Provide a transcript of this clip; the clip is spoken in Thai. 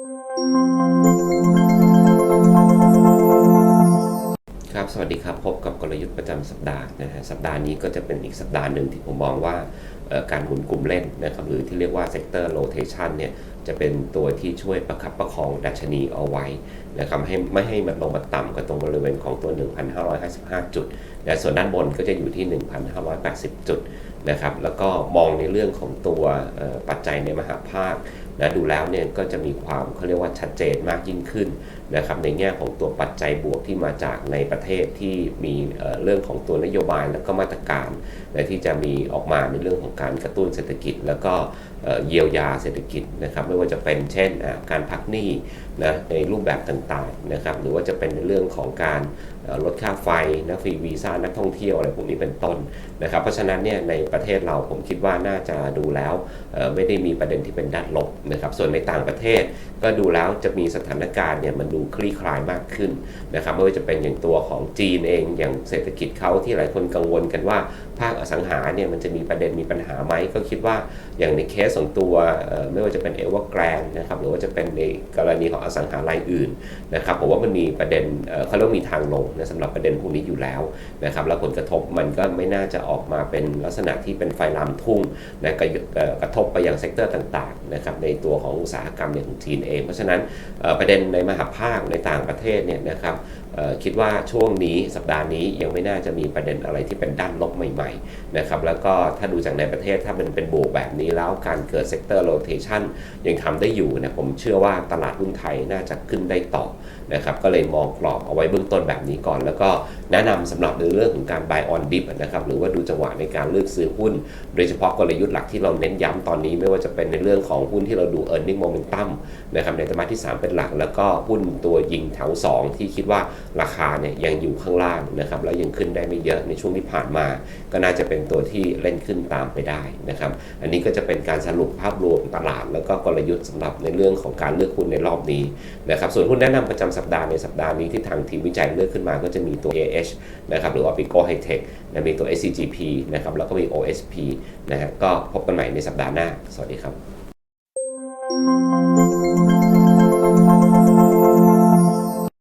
ครับ สวัสดีครับ พบกับกลยุทธ์ประจำสัปดาห์นะฮะ สัปดาห์นี้ก็จะเป็นอีกสัปดาห์หนึ่งที่ผมมองว่าการหมุนกลุ่มเล่นนะครับ หรือที่เรียกว่า sector rotation เนี่ยจะเป็นตัวที่ช่วยประคับประคองดัชนีเอาไว้นะครับให้ไม่ให้มันลงมาต่ำกว่าตรงบริเวณของตัว 1,555 จุด และส่วนด้านบนก็จะอยู่ที่ 1,580 จุด นะครับแล้วก็มองในเรื่องของตัวปัจจัยในมหาภาคนะดูแล้วเนี่ยก็จะมีความเขาเรียกว่าชัดเจนมากยิ่งขึ้นนะครับในแง่ของตัวปัจจัยบวกที่มาจากในประเทศที่มีเอ่อเรื่องของตัวนโยบายแล้วก็มาตรการนะที่จะมีออกมาในเรื่องของการกระตุ้นเศรษฐกิจ แล้วก็ เยียวยาเศรษฐกิจนะครับไม่ว่าจะเป็นเช่นการพักหนี้นะในรูปแบบต่างๆนะครับหรือว่าจะเป็นในเรื่องของการลดค่าไฟนะฟรีวีซ่านักท่องเที่ยวอะไรพวกนี้เป็นต้นนะครับเพราะฉะนั้นเนี่ยในประเทศเราผมคิดว่าน่าจะดูแล้วไม่ได้มีประเด็นที่เป็นด้านลบนะครับส่วนในต่างประเทศก็ดูแล้วจะมีสถานการณ์เนี่ยมันดูคลี่คลายมากขึ้นนะครับไม่ว่าจะเป็นอย่างตัวของจีนเองอย่างเศรษฐกิจเขาที่หลายคนกังวลกันว่าภาคอสังหาเนี่ยมันจะมีประเด็นมีปัญหาไหมก็คิดว่าอย่างในเคสของตัวไม่ว่าจะเป็นเอเวอร์แกรนนะครับหรือว่าจะเป็นในกรณีของอสังหารายอื่นนะครับผมว่ามันมีประเด็นเขาเรียกว่ามีทางลงนะสำหรับประเด็นพวกนี้อยู่แล้วนะครับแล้วผลกระทบมันก็ไม่น่าจะออกมาเป็นลักษณะที่เป็นไฟลามทุ่งนะกระกระทบไปยังเซกเตอร์ต่างๆนะครับในตัวของอุตสาหกรรมอย่างจีนเอง เพราะฉะนั้นประเด็นในมหาภาคในต่างประเทศเนี่ยนะครับคิดว่าช่วงนี้สัปดาห์นี้ยังไม่น่าจะมีประเด็นอะไรที่เป็นด้านลบใหม่ๆนะครับแล้วก็ถ้าดูจากในประเทศถ้ามันเป็นบวกแบบนี้แล้วการเกิดเซกเตอร์โรเทชันยังทำได้อยู่นะผมเชื่อว่าตลาดหุ้นไทยน่าจะขึ้นได้ต่อนะครับก็เลยมองกรอบเอาไว้เบื้องต้นแบบนี้ก่อน แล้วก็แนะนำสำหรับในเรื่องของการ buy on dip นะครับหรือว่าดูจังหวะในการเลือกซื้อหุ้น โดยเฉพาะกลยุทธ์หลักที่เราเน้นย้ำตอนนี้ ไม่ว่าจะเป็นในเรื่องของหุ้นที่เราดู earning momentum นะครับในไตรมาสที่ 3 เป็นหลัก แล้วก็หุ้นตัวยิงแถว 2 ที่คิดว่าราคาเนี่ยยังอยู่ข้างล่างนะครับแล้วยังขึ้นได้ไม่เยอะในช่วงที่ผ่านมา ก็น่าจะเป็นตัวที่เล่นขึ้นตามไปได้นะครับอันนี้ก็จะเป็นการสรุปภาพรวมตลาด แล้วก็กลยุทธ์สำหรับในเรื่องของการเลือกหุ้นในรอบนี้นะครับส่วนหุ้นแนะนำประจำสัปดาห์ในสัปดาห์นี้ที่ทางทีมวิจัยเลือกขึ้นมาก็จะมีตัว AH นะครับหรือว่า Pico High Tech นะมีตัว SCGP นะครับแล้วก็มี OSP นะฮะก็พบกันใหม่ในสัปดาห์หน้า สวัสดีครับ